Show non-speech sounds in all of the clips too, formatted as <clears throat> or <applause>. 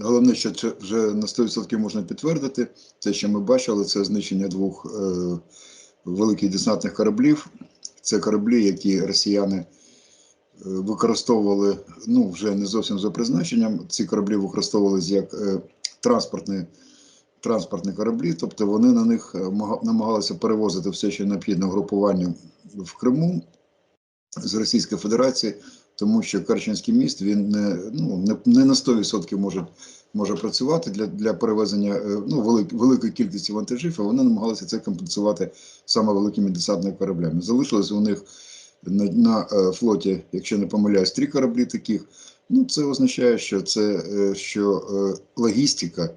головне, що це вже на 100% можна підтвердити, те, що ми бачили, це знищення двох е, великих десантних кораблів. Це кораблі, які росіяни е, використовували ну, вже не зовсім за призначенням. Ці кораблі використовувалися як е, транспортні, транспортні кораблі, тобто вони на них е, намагалися перевозити все, що необхідно групуванню в Криму з Російської Федерації, тому що Керченський міст він не, ну, не, на 100% може, може працювати для, для перевезення е, ну, велик, великої кількості вантажів, і вони намагалися це компенсувати саме великими десантними кораблями. Залишилось у них на, на е, флоті, якщо не помиляюсь, три кораблі таких. Ну, це означає, що це е, що логістика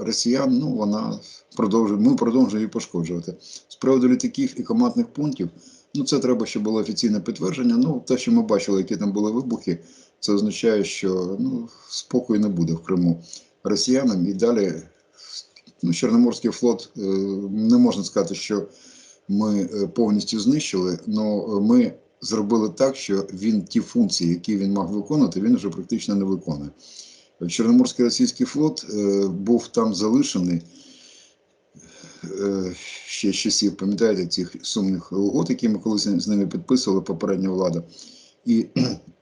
росіян, ну вона продовжує, ми продовжуємо її пошкоджувати. З приводу літаків і командних пунктів, ну це треба, щоб було офіційне підтвердження. Ну, те, що ми бачили, які там були вибухи, це означає, що ну, спокою не буде в Криму росіянам і далі. Ну, Чорноморський флот е, не можна сказати, що ми е, повністю знищили, але ми зробили так, що він ті функції, які він мав виконувати, він вже практично не виконує. Чорноморський російський флот е, був там залишений е, ще часів, пам'ятаєте, цих сумних угод, які ми колись з ними підписували, попередня влада. І,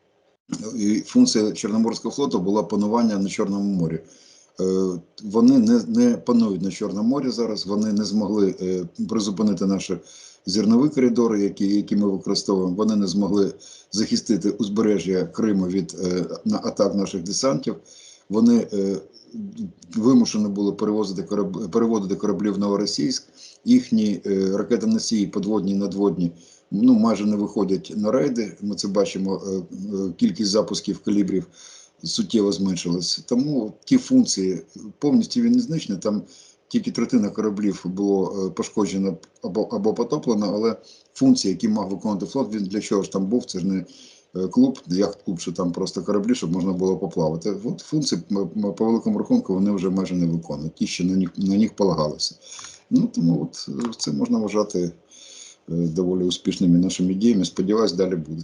<clears throat> і функція Чорноморського флоту була панування на Чорному морі. Е, Вони не, не панують на Чорному морі зараз, вони не змогли призупинити наші зернові коридори, які, які ми використовуємо. Вони не змогли захистити узбережжя Криму від е, на атак наших десантів. Вони е, вимушені були перевозити кораб, переводити кораблі в Новоросійськ. Їхні е, ракетоносії, подводні надводні, ну майже не виходять на рейди. Ми це бачимо. Кількість запусків калібрів суттєво зменшилась. Тому ті функції повністю він не знищений. Там тільки третина кораблів було е, пошкоджено або, або потоплено, але функції, які мав виконувати флот, він для чого ж там був? Це ж не е, клуб, яхт-клуб, що там просто кораблі, щоб можна було поплавати. От функції по великому рахунку вони вже майже не виконують, ті, що на них, на них полагалося. Ну тому от е, це можна вважати доволі успішними нашими діями. Сподіваюсь, далі буде.